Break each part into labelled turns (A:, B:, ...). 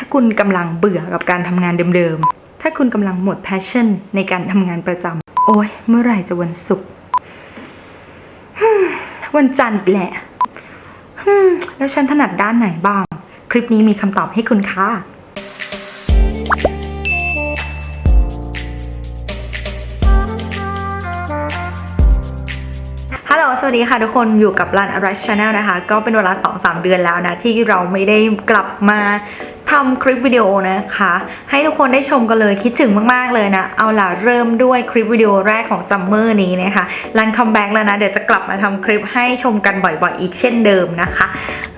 A: ถ้าคุณกำลังเบื่อกับการทำงานเดิมๆ ถ้าคุณกำลังหมด passion ในการทำงานประจำโอ้ยเมื่อไหร่จะวันศุกร์วันจันทร์อีกแหละแล้วฉันถนัดด้านไหนบ้าง คลิปนี้มีคำตอบให้คุณค่ะฮัลโหล สวัสดีค่ะทุกคน อยู่กับรันอ r ร c h Channel นะคะ ก็เป็นเวลา 2-3 เดือนแล้วนะ ที่เราไม่ได้กลับมา ทำคลิปวิดีโอนะคะ ให้ทุกคนได้ชมกันเลยคิดถึงมากๆเลยนะ เอาล่ะเริ่มด้วยคลิปวิดีโอแรกของซัมเมอร์นี้นะคะรันคัมแบ็กแล้วนะ เดี๋ยวจะกลับมาทำคลิปให้ชมกันบ่อยๆ อีกเช่นเดิมนะคะ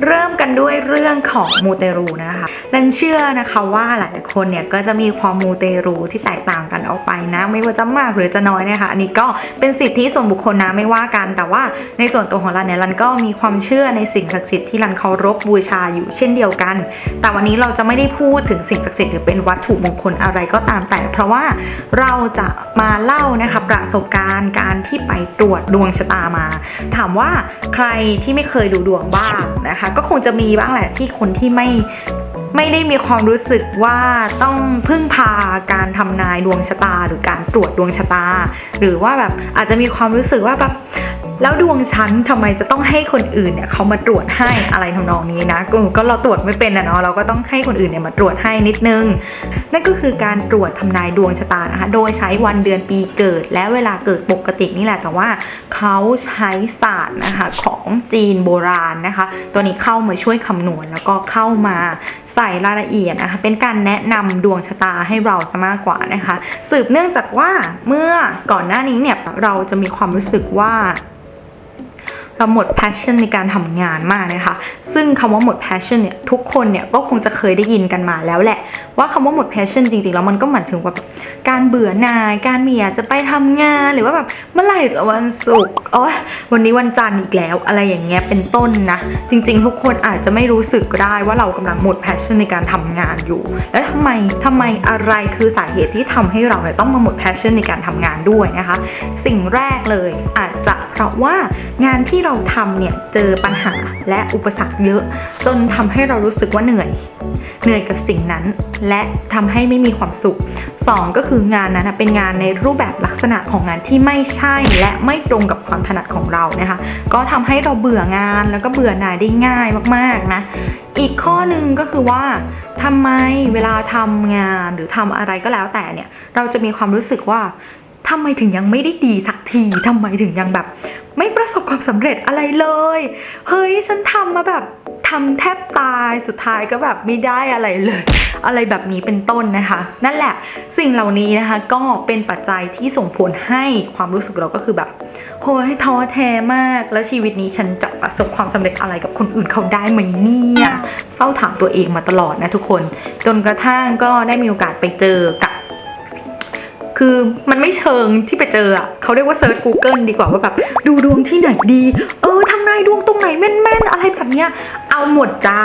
A: เริ่มกันด้วยเรื่องของมูเตรูนะคะรันเชื่อนะคะว่าหลายคนเนี่ยก็จะมีความมูเตรูที่แตกต่างกันออกไปนะ ไม่ว่าจะมากหรือจะน้อยนะคะอันนี้ก็เป็นสิทธิส่วนบุคคลนะไม่ว่ากัน แต่ว่าในส่วนตัวของรันเนี่ยรันก็มีความเชื่อในสิ่งศักดิ์สิทธิ์ที่รันเคารพบูชาอยู่เช่นเดียวกัน แต่วันนี้เราจะะไม่ได้พูดถึงสิ่งศักดิ์สิทธิ์หรือเป็นวัตถุมงคลอะไรก็ตามแต่ เพราะว่าเราจะมาเล่านะคะประสบการณ์การที่ไปตรวจดวงชะตามา ถามว่าใครที่ไม่เคยดูดวงบ้างนะคะ ก็คงจะมีบ้างแหละที่คนที่ไม่ไม่ได้มีความรู้สึกว่าต้องพึ่งพาการทำนายดวงชะตา หรือการตรวจดวงชะตา หรือว่าแบบอาจจะมีความรู้สึกว่าแบบ แล้วดวงฉันทำไมจะต้องให้คนอื่นเนี่ยเขามาตรวจให้อะไรทำนองนี้นะก็เราตรวจไม่เป็นนะเนาะเราก็ต้องให้คนอื่นเนี่ยมาตรวจให้นิดนึง นั่นก็คือการตรวจทำนายดวงชะตานะคะโดยใช้วันเดือนปีเกิด และเวลาเกิดปกตินี่แหละแต่ว่าเขาใช้ศาสตร์นะคะของจีนโบราณนะคะ ตัวนี้เข้ามาช่วยคำนวณแล้วก็เข้ามาใส่รายละเอียดนะคะเป็นการแนะนำดวงชะตาให้เราซะมากกว่านะคะ สืบเนื่องจากว่าเมื่อก่อนหน้านี้เนี่ยเราจะมีความรู้สึกว่า หมด passion ในการทำงานมากนะคะ ซึ่งคำว่าหมด passion เนี่ยทุกคนเนี่ยก็คงจะเคยได้ยินกันมาแล้วแหละ ว่าคำว่าหมด passion จริงๆแล้วมันก็หมายถึงแบบการเบื่อหน่าย การไมีอยากจะไปทำงาน หรือว่าแบบเมื่อไหร่จะวันศุกร์โอ้ยวันนี้วันจันทร์อีกแล้วอะไรอย่างเงี้ยเป็นต้นนะ จริงๆ ทุกคนอาจจะไม่รู้สึกก็ได้ว่าเรากำลังหมด passion ในการทำงานอยู่ แล้วทำไมทำไมอะไรคือสาเหตุที่ทำให้เราเนี่ยต้องมาหมด passion ในการทำงานด้วยนะคะ สิ่งแรกเลยอาจจะเพราะว่างานที่เราราทำเนี่ยเจอปัญหาและอุปสรรคเยอะ จนทำให้เรารู้สึกว่าเหนื่อย เหนื่อยกับสิ่งนั้น และทำให้ไม่มีความสุข 2 ก็คืองานนั้นเป็นงานในรูปแบบลักษณะของงานที่ไม่ใช่และไม่ตรงกับความถนัดของเรานะคะ ก็ทำให้เราเบื่องานแล้วก็เบื่อหน่ายได้ง่ายมากๆนะอีกข้อหนึ่งก็คือว่าทำไมเวลาทำงานหรือทำอะไรก็แล้วแต่เนี่ยเราจะมีความรู้สึกว่าทำไมถึงยังไม่ได้ดีสักทีทำไมถึงยังแบบ ไม่ประสบความสำเร็จอะไรเลย เฮ้ยฉันทำมาแบบทำแทบตายสุดท้ายก็แบบไม่ได้อะไรเลย อะไรแบบนี้เป็นต้นนะคะ นั่นแหละสิ่งเหล่านี้นะคะก็เป็นปัจจัยที่ส่งผลให้ความรู้สึกเราก็คือแบบโหยท้อแท้มาก แล้วชีวิตนี้ฉันจะประสบความสำเร็จอะไรกับคนอื่นเขาได้ไหมเนี่ยเฝ้าถามตัวเองมาตลอดนะทุกคน จนกระทั่งก็ได้มีโอกาสไปเจอกับ คือมันไม่เชิงที่ไปเจออะ เขาเรียกว่าเซิร์ช Google ดีกว่าว่าแบบดูดวงที่ไหนดี เออทำนายดวงตรงไหนแม่นๆ อะไรแบบเนี้ยเอาหมดจ้า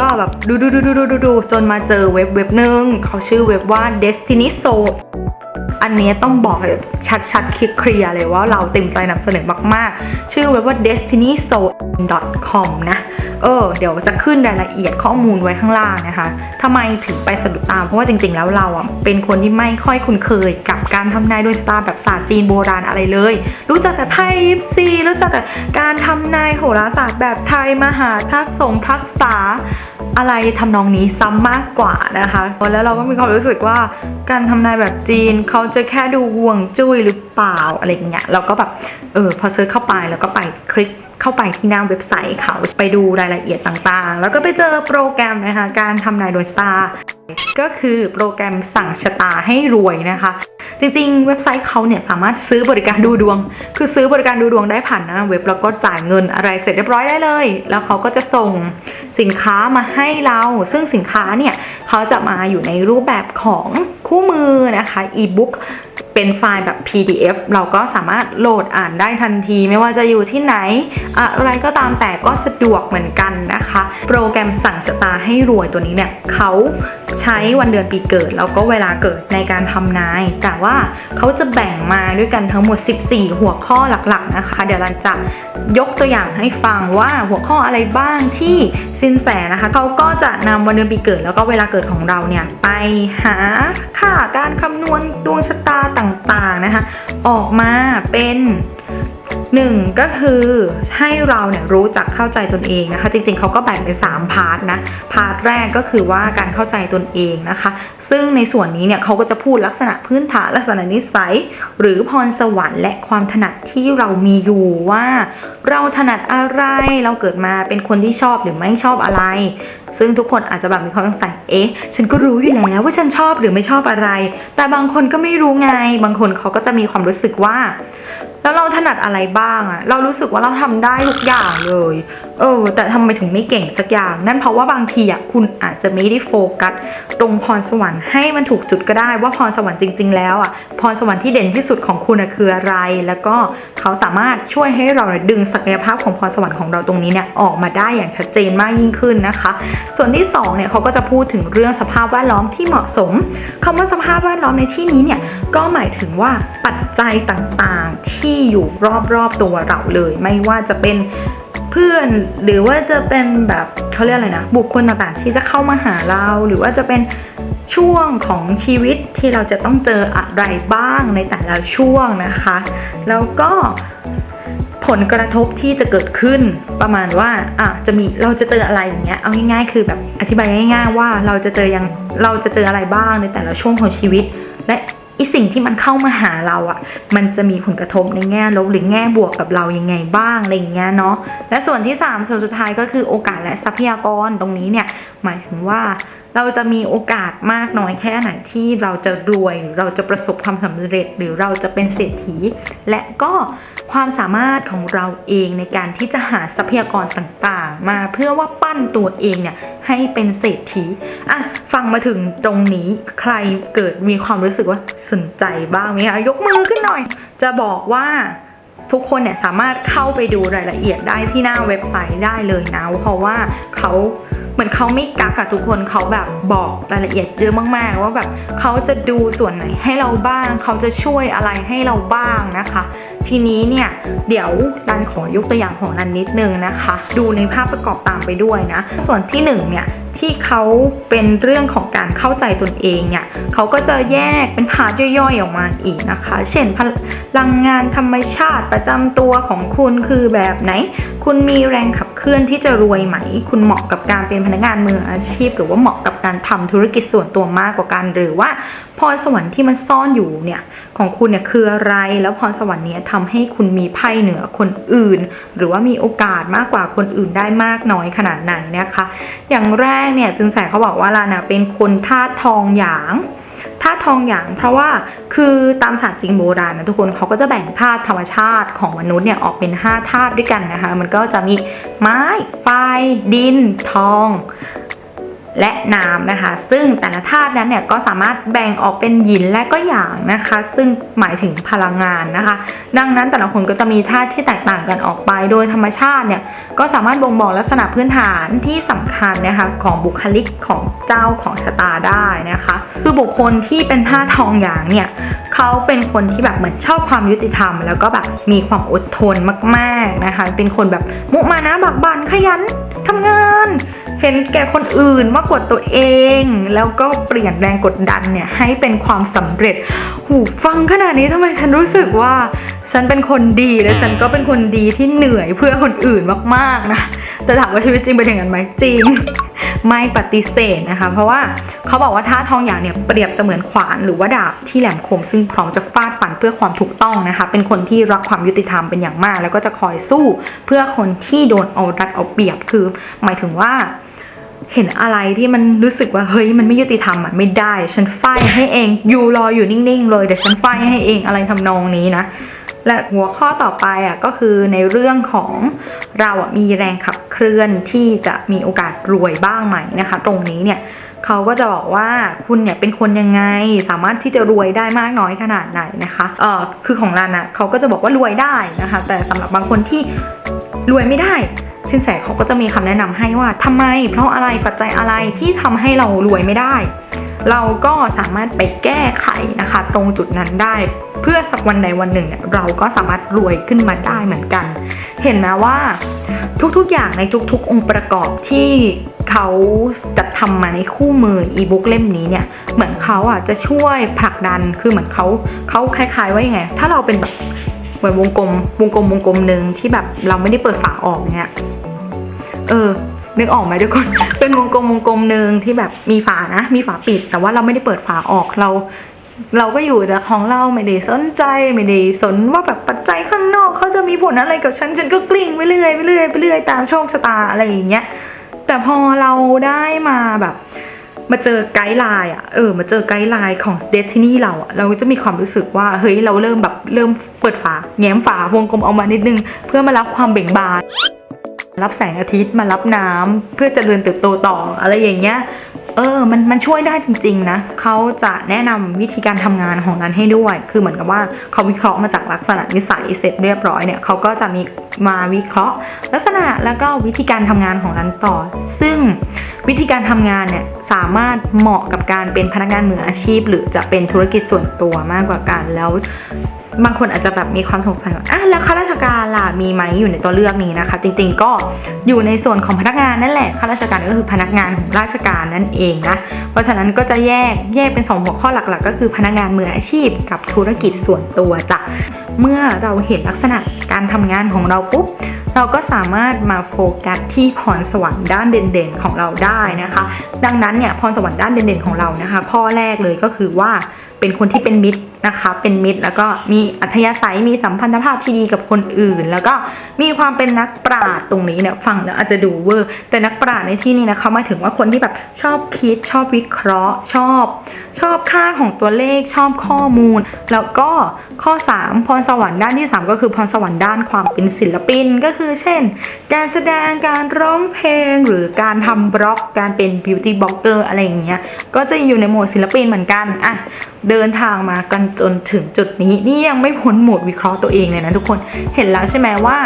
A: ก็แบบดูดูดูดูดูดูดูจนมาเจอเว็บเว็บหนึ่งเขาชื่อเว็บว่า Destiny s o อันนี้ต้องบอกชัดๆเคลียร์เลยว่าเราเต็มใจนำเสนอมากๆ ชื่อเว็บว่า destinysoul.com นะ เออ เดี๋ยวจะขึ้นรายละเอียดข้อมูลไว้ข้างล่างนะคะทำไมถึงไปสะดุดตามเพราะว่าจริงๆแล้วเราอะเป็นคนที่ไม่ค่อยคุ้นเคยกับ การทำนายดวงชะตาแบบศาสตร์จีนโบราณอะไรเลย รู้จักแต่ไพ่ยิปซีรู้จักแต่การทำนายโหราศาสตร์แบบไทยมหาทักษงทักษาอะไรทำนองนี้ซ้ำมากกว่านะคะ แล้วเราก็มีความรู้สึกว่าการทำนายแบบจีนเขาจะแค่ดูห่วงจุ้ยหรือเปล่าอะไรเงี้ยเราก็แบบเออพอเซิร์ชเข้าไปแล้วก็ไปคลิก เข้าไปที่หน้าเว็บไซต์เขาไปดูรายละเอียดต่างๆ แล้วก็ไปเจอโปรแกรมนะคะ การทำนายดวงชะตา ก็คือโปรแกรมสั่งชะตาให้รวยนะคะ จริงๆ เว็บไซต์เขาเนี่ยสามารถซื้อบริการดูดวง คือซื้อบริการดูดวงได้ผ่านหน้าเว็บแล้วก็จ่ายเงินอะไรเสร็จเรียบร้อยได้เลย แล้วเขาก็จะส่งสินค้ามาให้เรา ซึ่งสินค้าเนี่ยเขาจะมาอยู่ในรูปแบบของคู่มือนะคะอีบุ๊ก เป็นไฟล์แบบ PDF เราก็สามารถโหลดอ่านได้ทันที ไม่ว่าจะอยู่ที่ไหน อะไรก็ตามแต่ก็สะดวกเหมือนกันนะคะ โปรแกรมสั่งชะตาให้รวยตัวนี้เนี่ยเขาใช้วันเดือนปีเกิด แล้วก็เวลาเกิดในการทำนาย แต่ว่าเขาจะแบ่งมาด้วยกันทั้งหมด 14 หัวข้อหลักๆนะคะ เดี๋ยวเราจะยกตัวอย่างให้ฟังว่าหัวข้ออะไรบ้างที่สินแสนะคะเขาก็จะนำวันเดือนปีเกิดแล้วก็เวลาเกิดของเราเนี่ยไปหาค่าการคำนวณดวงชะตาต่างๆนะคะ ออกมาเป็น หนึ่งก็คือให้เราเนี่ยรู้จักเข้าใจตนเองนะคะ จริงๆเขาก็แบ่งเป็น3พาร์ทนะพาร์ทแรกก็คือว่าการเข้าใจตนเองนะคะ ซึ่งในส่วนนี้เนี่ยเขาก็จะพูดลักษณะพื้นฐานลักษณะนิสัย หรือพรสวรรค์และความถนัดที่เรามีอยู่ว่า เราถนัดอะไรเราเกิดมาเป็นคนที่ชอบหรือไม่ชอบอะไร ซึ่งทุกคนอาจจะแบบมีความสงสัยเอ๊ะฉันก็รู้อยู่แล้วว่าฉันชอบหรือไม่ชอบอะไร แต่บางคนก็ไม่รู้ไง บางคนเขาก็จะมีความรู้สึกว่า แล้วเราถนัดอะไรบ้างอะเรารู้สึกว่าเราทำได้ทุกอย่างเลย เออ แต่ทำไมถึงไม่เก่งสักอย่าง นั่นเพราะว่าบางทีอะคุณอาจจะไม่ได้โฟกัส ตรงพรสวรรค์ให้มันถูกจุดก็ได้ว่าพรสวรรค์จริง ๆ แล้วอะพรสวรรค์ที่เด่นที่สุดของคุณอะคืออะไร แล้วก็เขาสามารถช่วยให้เราดึงศักยภาพของพรสวรรค์ของเราตรงนี้เนี่ยออกมาได้อย่างชัดเจนมากยิ่งขึ้นนะคะ ส่วนที่สองเนี่ยเขาก็จะพูดถึงเรื่องสภาพแวดล้อมที่เหมาะสมคำว่าสภาพแวดล้อมในที่นี้เนี่ยก็หมายถึงว่าปัจจัยต่าง ที่อยู่รอบๆตัวเราเลย ไม่ว่าจะเป็นเพื่อนหรือว่าจะเป็นแบบเขาเรียกอะไรนะ บุคคลต่างๆ ที่จะเข้ามาหาเรา หรือว่าจะเป็นช่วงของชีวิตที่เราจะต้องเจออะไรบ้างในแต่ละช่วงนะคะ แล้วก็ผลกระทบที่จะเกิดขึ้นประมาณว่าอะจะมีเราจะเจออะไรอย่างเงี้ยเอาง่ายๆ คือแบบอธิบายง่าย ๆ ว่าเราจะเจอยังเราจะเจออะไรบ้างในแต่ละช่วงของชีวิต และ อีสิ่งที่มันเข้ามาหาเราอะ่ะ มันจะมีผลกระทบในแง่ลบหรือแง่บวกกับเรายังไงบ้างอะไรอย่างเงี้ยเนาะ และส่วนที่ 3 ส่วนสุดท้ายก็คือโอกาสและทรัพยากรตรงนี้เนี่ยหมายถึงว่าเราจะมีโอกาสมากน้อยแค่ไหนที่เราจะรวยหรือเราจะประสบความสำเร็จ หรือเราจะเป็นเศรษฐี และก็ความสามารถของเราเองในการที่จะหาทรัพยากรต่างๆ มาเพื่อว่าปั้นตัวเองเนี่ยให้เป็นเศรษฐีอะฟังมาถึงตรงนี้ใครเกิดมีความรู้สึกว่าสนใจบ้างไหมคะยกมือขึ้นหน่อย จะบอกว่า ทุกคนเนี่ยสามารถเข้าไปดูรายละเอียดได้ที่หน้าเว็บไซต์ได้เลยนะ เพราะว่าเขาเหมือนเขาไม่กักอะทุกคนเขาแบบบอกรายละเอียดเยอะมากๆ ว่าแบบเขาจะดูส่วนไหนให้เราบ้าง เขาจะช่วยอะไรให้เราบ้างนะคะ ทีนี้เนี่ยเดี๋ยวรันขอยกตัวอย่างของรันนิดนึงนะคะ ดูในภาพประกอบตามไปด้วยนะ ส่วนที่หนึ่งเนี่ย ที่เขาเป็นเรื่องของการเข้าใจตนเองเนี่ยเขาก็จะแยกเป็นพาร์ทย่อยๆออกมาอีกนะคะ เช่นพลังงานธรรมชาติประจำตัวของคุณคือแบบไหน คุณมีแรงขับเคลื่อนที่จะรวยไหม คุณเหมาะกับการเป็นพนักงานมืออาชีพ หรือว่าเหมาะกับ การทำธุรกิจส่วนตัวมากกว่ากัน หรือว่าพรสวรรค์ที่มันซ่อนอยู่เนี่ยของคุณเนี่ยคืออะไร แล้วพรสวรรค์เนี้ยทำให้คุณมีไพ่เหนือคนอื่น หรือว่ามีโอกาสมากกว่าคนอื่นได้มากน้อยขนาดไหนนะคะ อย่างแรกเนี่ยซึ่งแสเขาบอกว่าลานะเป็นคนธาตุทองหยางธาตุทองหยางเพราะว่าคือตามศาสตร์จีนโบราณนะทุกคนเขาก็จะแบ่งธาตุธรรมชาติของมนุษย์เนี่ยออกเป็น 5 ธาตุด้วยกันนะคะ มันก็จะมีไม้ ไฟ ดิน ทอง และน้ำนะคะ ซึ่งแต่ละธาตุนั้นเนี่ยก็สามารถแบ่งออกเป็นหยินและก็หยางนะคะ ซึ่งหมายถึงพลังงานนะคะ ดังนั้นแต่ละคนก็จะมีธาตุที่แตกต่างกันออกไป โดยธรรมชาติเนี่ยก็สามารถบ่งบอกลักษณะพื้นฐานที่สำคัญนะคะของบุคลิกของเจ้าของชะตาได้นะคะ คือบุคคลที่เป็นธาตุทองหยางเนี่ยเขาเป็นคนที่แบบเหมือนชอบความยุติธรรม แล้วก็แบบมีความอดทนมาก ๆนะคะ เป็นคนแบบมุมานะบักบันขยันทำงาน เห็นแก่คนอื่นมากกว่าตัวเอง แล้วก็เปลี่ยนแรงกดดันเนี่ยให้เป็นความสำเร็จ หูฟังขนาดนี้ทำไมฉันรู้สึกว่า ฉันเป็นคนดีและฉันก็เป็นคนดีที่เหนื่อยเพื่อคนอื่นมากๆนะแต่ถามว่าชีวิตจริงเป็นอย่างนั้นไหมจริง ไม่ปฏิเสธนะคะ เพราะว่าเขาบอกว่าท่าทองอย่างเนี่ยเปรียบเสมือนขวานหรือว่าดาบที่แหลมคมซึ่งพร้อมจะฟาดฟันเพื่อความถูกต้องนะคะ เป็นคนที่รักความยุติธรรมเป็นอย่างมาก แล้วก็จะคอยสู้เพื่อคนที่โดนเอารัดเอาเปรียบคือ หมายถึงว่าเห็นอะไรที่มันรู้สึกว่าเฮ้ยมันไม่ยุติธรรมอะไม่ได้ ฉันไฟให้เองอยู่รออยู่นิ่งๆเลยเดี๋ยวฉันไฟให้เองอะไรทำนองนี้นะและหัวข้อต่อไปอะก็คือในเรื่องของเราอะมีแรงขับ เคลื่อนที่จะมีโอกาสรวยบ้างไหมนะคะ ตรงนี้เนี่ยเขาก็จะบอกว่าคุณเนี่ยเป็นคนยังไงสามารถที่จะรวยได้มากน้อยขนาดไหนนะคะเออคือของรันอะเขาก็จะบอกว่ารวยได้นะคะ แต่สำหรับบางคนที่รวยไม่ได้สินแสเขาก็จะมีคำแนะนำให้ว่าทำไม เพราะอะไรปัจจัยอะไรที่ทำให้เรารวยไม่ได้ เราก็สามารถไปแก้ไขนะคะ ตรงจุดนั้นได้ เพื่อสักวันใดวันหนึ่งเนี่ยเราก็สามารถรวยขึ้นมาได้เหมือนกัน เห็นไหมว่าทุกๆ อย่างในทุกๆ องค์ประกอบที่เขาจัดทำมาในคู่มืออีบุ๊กเล่มนี้เนี่ย เหมือนเขาอะจะช่วยผลักดันคือเหมือนเขาเขาคล้ายๆว่ายังไง ถ้าเราเป็นแบบเหมือนวงกลมวงกลมวงกลมหนึ่งที่แบบเราไม่ได้เปิดฝาออกเนี่ยเออนึกออกไหมทุกคน เป็นวงกลมวงกลมหนึ่งที่แบบมีฝานะ มีฝาปิด แต่ว่าเราไม่ได้เปิดฝาออกเรา เราก็อยู่แต่ของเราไม่ได้สนใจไม่ได้สนว่าแบบปัจจัยข้างนอก จะมีผลอะไรกับฉันฉันก็กลิ้งไปเรื่อยไปเรื่อยไปเรื่อยตามโชคชะตาอะไรอย่างเงี้ยแต่พอเราได้มาแบบมาเจอไกด์ไลน์อะ เออ มาเจอไกด์ไลน์ของ Destiny เราอะ เราก็จะมีความรู้สึกว่า เฮ้ย เราเริ่มแบบเริ่มเปิดฝา แง้มฝาวงกลมออกมานิดนึง เพื่อมารับความเบ่งบาน รับแสงอาทิตย์ มารับน้ำเพื่อจเจริญเติบโตต่ออะไรอย่างเงี้ย เออมันมันช่วยได้จริง ๆนะเขาจะแนะนำวิธีการทำงานของนั้นให้ด้วย คือเหมือนกับว่าเขาวิเคราะห์มาจากลักษณะนิสัยเสร็จเรียบร้อยเนี่ยเขาก็จะมีมาวิเคราะห์ ลักษณะแล้วก็วิธีการทำงานของนั้นต่อ ซึ่งวิธีการทำงานเนี่ยสามารถเหมาะกับการเป็นพนักงานมืออาชีพ หรือจะเป็นธุรกิจส่วนตัวมากกว่ากันแล้ว บางคนอาจจะแบบมีความสงสัยว่าอะแล้วข้าราชการล่ะมีไหมอยู่ในตัวเลือกนี้นะคะ จริงๆก็อยู่ในส่วนของพนักงานนั่นแหละข้าราชการก็คือพนักงานของราชการนั่นเองนะเพราะฉะนั้นก็จะแยกแยกเป็นสองหัวข้อหลักๆ ก็คือพนักงานมืออาชีพ กับธุรกิจส่วนตัวจ้ะเมื่อเราเห็นลักษณะการทำงานของเราปุ๊บเราก็สามารถมาโฟกัสที่พรสวรรค์ด้านเด่นๆของเราได้นะคะ ดังนั้นเนี่ยพรสวรรค์ด้านเด่นๆของเรานะคะข้อแรกเลยก็คือว่าเป็นคนที่เป็นมิตร นะคะ เป็นมิตรแล้วก็มีอัธยาศัยมีสัมพันธภาพที่ดีกับคนอื่น แล้วก็มีความเป็นนักปราชญ์ตรงนี้เนี่ยฟังแล้วอาจจะดูเวอร์แต่นักปราชญ์ในที่นี้นะเขาหมายถึงว่าคนที่แบบชอบคิด ชอบวิเคราะห์ ชอบ ชอบค่าของตัวเลขชอบข้อมูล แล้วก็ข้อ 3 พรสวรรค์ด้านที่ 3 ก็คือพรสวรรค์ด้านความเป็นศิลปินก็คือ เช่น การแสดงการร้องเพลงหรือการทำบล็อกการเป็นบิวตี้บล็อกเกอร์อะไรอย่างเงี้ยก็จะอยู่ในโหมดศิลปินเหมือนกันอะเดินทางมากันจนถึงจุดนี้ นี่ยังไม่พ้นโหมดวิเคราะห์ตัวเองเลยนะทุกคนเห็นแล้วใช่ไหมว่า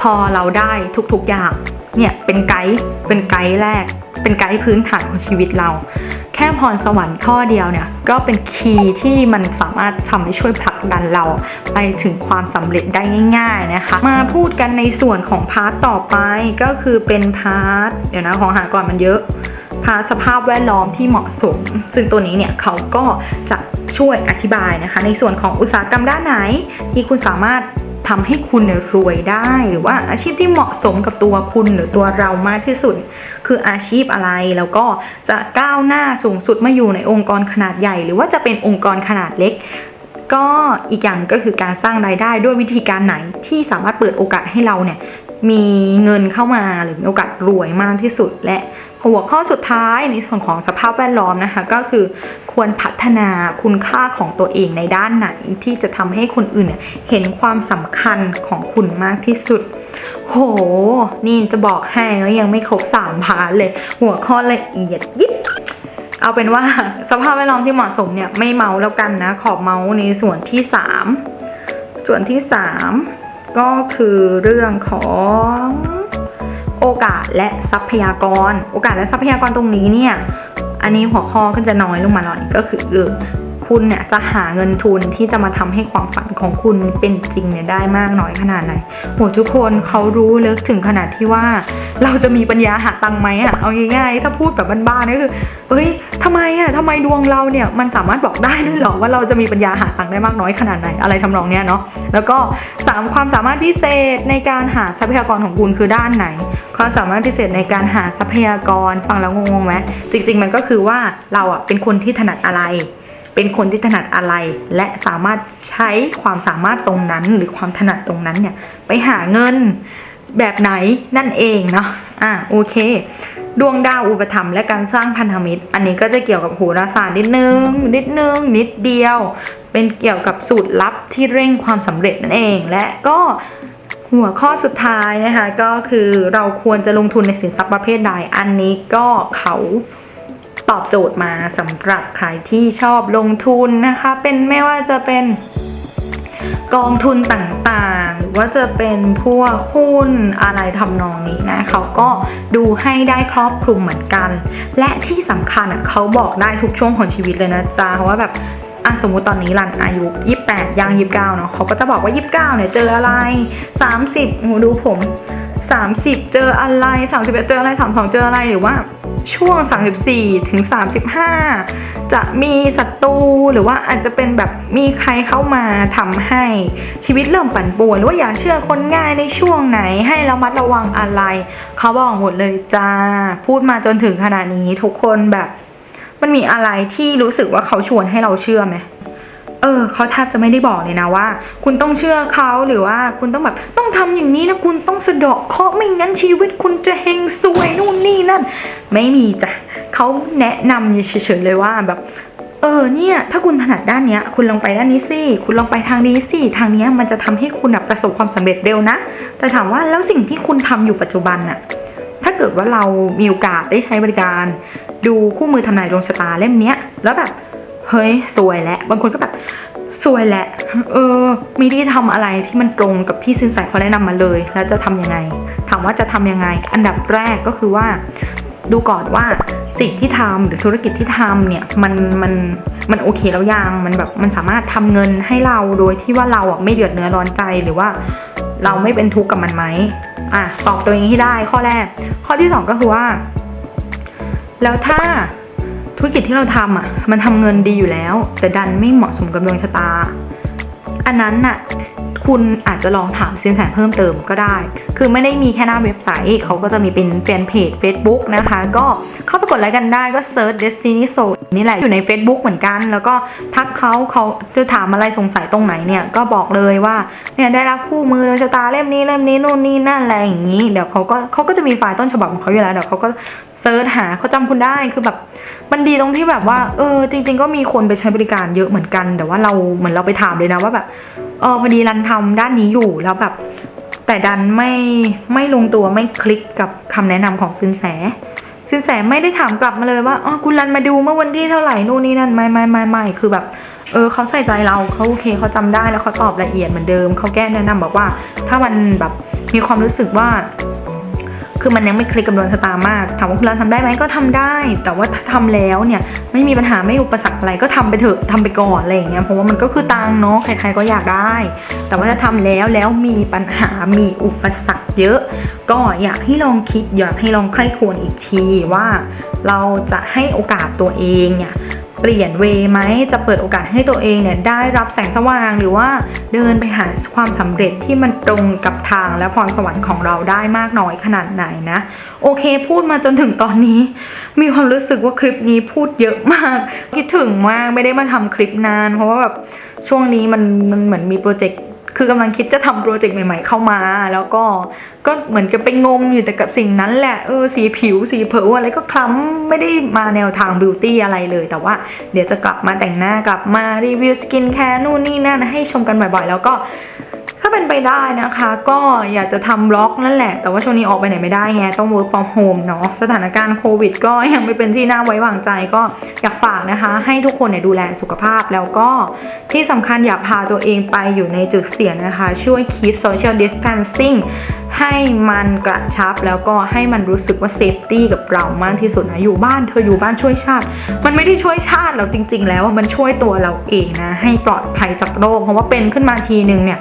A: พอเราได้ทุกๆอย่างเนี่ยเป็นไกด์เป็นไกด์แรก เป็นไกด์พื้นฐานของชีวิตเรา แค่พรสวรรค์ข้อเดียวเนี่ยก็เป็นคีย์ที่มันสามารถทำให้ช่วยผลักดันเรา ไปถึงความสำเร็จได้ง่าย ๆนะคะ มาพูดกันในส่วนของพาร์ทต่อไปก็คือเป็นพาร์ทเดี๋ยวนะของหาก่อนมันเยอะ พาสภาพแวดล้อมที่เหมาะสม ซึ่งตัวนี้เนี่ยเขาก็จะช่วยอธิบายนะคะ ในส่วนของอุตสาหกรรมด้านไหน ที่คุณสามารถทำให้คุณเนี่ยรวยได้ หรือว่าอาชีพที่เหมาะสมกับตัวคุณหรือตัวเรามากที่สุด คืออาชีพอะไรแล้วก็จะก้าวหน้าสูงสุดมาอยู่ในองค์กรขนาดใหญ่ หรือว่าจะเป็นองค์กรขนาดเล็ก ก็อีกอย่างก็คือการสร้างรายได้ด้วยวิธีการไหนที่สามารถเปิดโอกาสให้เราเนี่ยมีเงินเข้ามาหรือมีโอกาสรวยมากที่สุดและ หัวข้อสุดท้ายในส่วนของสภาพแวดล้อมนะคะ ก็คือควรพัฒนาคุณค่าของตัวเองในด้านไหนที่จะทำให้คนอื่นเห็นความสำคัญของคุณมากที่สุด โห นี่จะบอกให้ว่ายังไม่ครบสามพาร์ทเลย หัวข้อละเอียดยิบเอาเป็นว่าสภาพแวดล้อมที่เหมาะสมเนี่ยไม่เมาแล้วกันนะ ขอเมาในส่วนที่ 3 ส่วนที่ 3 ก็คือเรื่องของ โอกาสและทรัพยากร โอกาสและทรัพยากรตรงนี้เนี่ย อันนี้หัวข้อก็จะน้อยลงมาหน่อยก็คืออ คุณเนี่ยจะหาเงินทุนที่จะมาทำให้ความฝันของคุณเป็นจริงเนี่ยได้มากน้อยขนาดไหนโหทุกคนเขารู้ลึกถึงขนาดที่ว่า เราจะมีปัญญาหาตังค์ไหมอะเอาง่ายๆ ถ้าพูดแบบบ้านๆก็คือเอ้ยทำไมอะทำไมดวงเราเนี่ยมันสามารถบอกได้ด้วยหรอว่าเราจะมีปัญญาหาตังค์ได้มากน้อยขนาดไหนอะไรทำนองเนี้ยเนาะแล้วก็สามความสามารถพิเศษในการหาทรัพยากรของคุณคือด้านไหนความสามารถพิเศษในการหาทรัพยากรฟังแล้วงงๆไหมจริง ๆ มันก็คือว่าเราอะเป็นคนที่ถนัดอะไร เป็นคนที่ถนัดอะไร และสามารถใช้ความสามารถตรงนั้น หรือความถนัดตรงนั้นเนี่ยไปหาเงินแบบไหนนั่นเองเนาะอะโอเค ดวงดาวอุปถัมภ์และการสร้างพันธมิตร อันนี้ก็จะเกี่ยวกับโหราศาสตร์นิดนึง นิดนึง นิดเดียว เป็นเกี่ยวกับสูตรลับที่เร่งความสำเร็จนั่นเอง และก็หัวข้อสุดท้ายนะคะก็คือเราควรจะลงทุนในสินทรัพย์ประเภทใด อันนี้ก็เขา ตอบโจทย์มาสำหรับใครที่ชอบลงทุนนะคะ เป็นไม่ว่าจะเป็นกองทุนต่างๆ หรือว่าจะเป็นพวกหุ้นอะไรทำนองนี้นะเขาก็ดูให้ได้ครอบคลุมเหมือนกัน และที่สำคัญอะเขาบอกได้ทุกช่วงของชีวิตเลยนะจ๊ะเพราะว่าแบบอะสมมุติตอนนี้รันอายุ 28ย่าง29เนาะเขาก็จะบอกว่า 29เนี่ยเจออะไร 30โอ้โหดูผม 30 เจออะไร31เจออะไร32เจออะไรหรือว่า ช่วง 34 ถึง 35 จะมีศัตรูหรือว่าอาจจะเป็นแบบมีใครเข้ามาทำให้ชีวิตเริ่มปั่นป่วนหรือว่าอย่าเชื่อคนง่ายในช่วงไหนให้ระมัดระวังอะไร เขาบอกหมดเลยจ้า พูดมาจนถึงขนาดนี้ทุกคนแบบ มันมีอะไรที่รู้สึกว่าเขาชวนให้เราเชื่อไหม เออเขาแทบจะไม่ได้บอกเลยนะว่า คุณต้องเชื่อเขาหรือว่าคุณต้องแบบต้องทำอย่างนี้นะคุณต้องสะเดาะเคราะห์ไม่งั้นชีวิตคุณจะเฮงซวยนู่นนี่นั่น ไม่มีจ้ะเขาแนะนำเฉยๆเลยว่าแบบเออเนี่ยถ้าคุณถนัดด้านเนี้ยคุณลองไปด้านนี้สิคุณลองไปทางนี้สิทางเนี้ยมันจะทำให้คุณแบบประสบความสำเร็จเร็วนะ แต่ถามว่าแล้วสิ่งที่คุณทำอยู่ปัจจุบันน่ะถ้าเกิดว่าเรามีโอกาสได้ใช้บริการ ดูคู่มือทำนายดวงชะตาเล่มเนี้ยแล้วแบบ เฮ้ยสวยแล้วบางคนก็แบบสวยแหละ เออ มีที่ทำอะไรที่มันตรงกับที่ซินแสเขาแนะนำมาเลย แล้วจะทำยังไง ถามว่าจะทำยังไง อันดับแรกก็คือว่า ดูก่อนว่าสิ่งที่ทำหรือธุรกิจที่ทำเนี่ย มัน มัน มันโอเคแล้วยัง มันแบบ มันสามารถทำเงินให้เราโดยที่ว่าเราอะไม่เดือดเนื้อร้อนใจหรือว่า เราไม่เป็นทุกข์กับมันไหมอะตอบตัวเองให้ได้ข้อแรก ข้อที่สองก็คือว่า แล้วถ้า ธุรกิจที่เราทำอะมันทำเงินดีอยู่แล้ว แต่ดันไม่เหมาะสมกับดวงชะตา อันนั้นน่ะ คุณอาจจะลองถามสินแสเพิ่มเติมก็ได้ คือไม่ได้มีแค่หน้าเว็บไซต์เขาก็จะมีเป็นแฟนเพจ Facebook นะคะ ก็เข้าไปกดไลค์กันได้ก็เซิร์ช Destiny Soul นี่แหละอยู่ใน Facebook เหมือนกัน แล้วก็ทักเขาเขาจะถามอะไรสงสัยตรงไหนเนี่ยก็บอกเลยว่าเนี่ยได้รับคู่มือดวงชะตาเล่มนี้เล่มนี้นู่นนี่นั่นอะไรอย่างนี้เดี๋ยวเขาก็เขาก็จะมีไฟล์ต้นฉบับของเขาอยู่แล้วเดี๋ยวเขาก็เซิร์ชหาเขาจำคุณได้คือแบบมันดีตรงที่แบบว่าเออจริง ๆ ก็มีคนไปใช้บริการเยอะเหมือนกัน แต่ว่าเราเหมือนเราไปถามเลยนะว่าแบบ ออพอดีรันทำด้านนี้อยู่แล้วแบบ แต่ดันไม่ไม่ลงตัวไม่คลิกกับคำแนะนำของซินแสซินแสไม่ได้ถามกลับมาเลยว่าอ๋อคุณรันมาดูเมื่อวันที่เท่าไหร่นู่นนี่นั่นไม่ไม่ไม่ไม่คือแบบเออเขาใส่ใจเราเขาโอเคเขาจำได้แล้วเขาตอบละเอียดเหมือนเดิมเขาแก้แนะนำบอกว่า ถ้ามันแบบมีความรู้สึกว่า คือมันยังไม่คลิกกับดวงชะตามาก ถามว่าคุณรันทำได้ไหมก็ทำได้ แต่ว่าถ้าทำแล้วเนี่ยไม่มีปัญหาไม่อุปสรรคอะไรก็ทำไปเถอะทำไปก่อนอะไรอย่างเงี้ยเพราะว่ามันก็คือตังเนาะใครๆก็อยากได้ แต่ว่าถ้าทำแล้วแล้วมีปัญหามีอุปสรรคเยอะ ก็อยากให้ลองคิดอยากให้ลองใคร่ควรอีกทีว่า เราจะให้โอกาสตัวเองเนี่ย เปลี่ยนเวไหมจะเปิดโอกาสให้ตัวเองเนี่ยได้รับแสงสว่างหรือว่าเดินไปหาความสำเร็จที่มันตรงกับทางและพรสวรรค์ของเราได้มากน้อยขนาดไหนนะ โอเคพูดมาจนถึงตอนนี้ มีความรู้สึกว่าคลิปนี้พูดเยอะมาก คิดถึงมากไม่ได้มาทำคลิปนาน เพราะว่าแบบช่วงนี้มันมันเหมือนมีโปรเจกต์ คือกำลังคิดจะทำโปรเจกต์ใหม่ ๆ เข้ามา แล้วก็ก็เหมือนกับไปงมอยู่แต่กับสิ่งนั้นแหละเออสีผิวสีเผลอะไรก็คล้ำไม่ได้มาแนวทางบิวตี้อะไรเลย แต่ว่าเดี๋ยวจะกลับมาแต่งหน้ากลับมารีวิวสกินแคร์นู่นนี่นั่นให้ชมกันบ่อยๆ แล้วก็ เป็นไปได้นะคะ ก็อยากจะทำบล็อกนั่นแหละ แต่ว่าช่วงนี้ออกไปไหนไม่ได้ไง ต้อง work from home เนาะ สถานการณ์โควิด ก็ยังไม่เป็นที่น่าไว้วางใจ ก็อยากฝากนะคะ ให้ทุกคนเนี่ยดูแลสุขภาพ แล้วก็ที่สำคัญอย่าพาตัวเองไปอยู่ในจุดเสี่ยงนะคะ ช่วย keep social distancing ให้มันกระชับแล้วก็ให้มันรู้สึกว่าเซฟตี้กับเรามากที่สุดนะ อยู่บ้านเธออยู่บ้านช่วยชาติ มันไม่ได้ช่วยชาติเราจริง ๆ แล้วมันช่วยตัวเราเองนะ ให้ปลอดภัยจากโรคเพราะว่าเป็นขึ้นมาทีนึงเนี่ย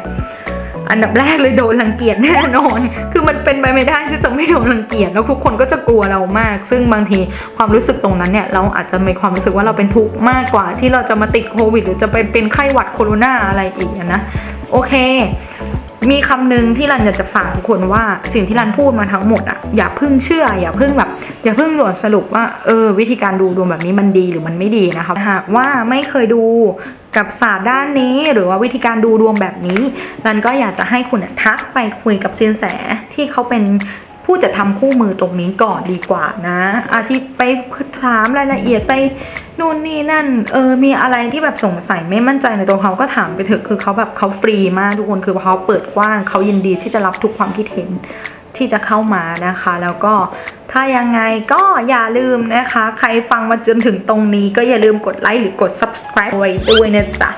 A: อันดับแรกเลยโดนรังเกียจแน่นอน คือมันเป็นไปไม่ได้ที่จะไม่โดนรังเกียจแล้วทุกคนก็จะกลัวเรามาก ซึ่งบางทีความรู้สึกตรงนั้นเนี่ยเราอาจจะมีความรู้สึกว่าเราเป็นทุกข์มากกว่า ที่เราจะมาติดโควิด หรือจะไปเป็นไข้หวัดโคโรนาอะไรอีกนะโอเค มีคำหนึ่งที่รันอยากจะฝากทุกคนว่าสิ่งที่รันพูดมาทั้งหมดอะอย่าเพิ่งเชื่อ อย่าเพิ่งแบบ อย่าเพิ่งด่วนสรุปว่าเออวิธีการดูดวงแบบนี้มันดีหรือมันไม่ดีนะคะหากว่าไม่เคยดู กับศาสตร์ด้านนี้หรือว่าวิธีการดูดวงแบบนี้รันก็อยากจะให้คุณทักไปคุยกับสินแสที่เขาเป็นผู้จะทำคู่มือตรงนี้ก่อนดีกว่านะอาที่ไปถามรายละเอียดไปนู่นนี่นั่น เออ มีอะไรที่แบบสงสัยไม่มั่นใจในตัวเขาก็ถามไปเถอะ คือเขาแบบเขาฟรีมากทุกคน คือเขาเปิดกว้าง เขายินดีที่จะรับทุกความคิดเห็นที่จะเข้ามานะคะ แล้วก็ ถ้ายังไงก็อย่าลืมนะคะ ใครฟังมาจนถึงตรงนี้ ก็อย่าลืมกดไลค์หรือกด subscribe ไว้ด้วยนะจ๊ะ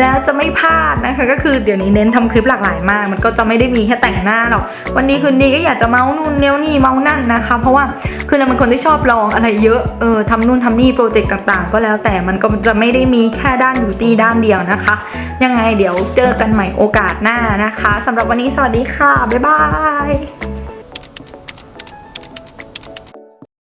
A: แล้วจะไม่พลาดนะคะ ก็คือเดี๋ยวนี้เน้นทำคลิปหลากหลายมาก มันก็จะไม่ได้มีแค่แต่งหน้าหรอกวันนี้คืนนี้ก็อยากจะเมาส์นู่นเนี้ยนี่เมาส์นั่นนะคะ เพราะว่าคือเราเป็นคนที่ชอบลองอะไรเยอะเออทำนู่นทำนี่โปรเจกต์ต่างๆ ก็แล้วแต่มันก็จะไม่ได้มีแค่ด้านบิวตี้ด้านเดียวนะคะ ยังไงเดี๋ยวเจอกันใหม่โอกาสหน้านะคะสำหรับวันนี้สวัสดีค่ะบ๊ายบาย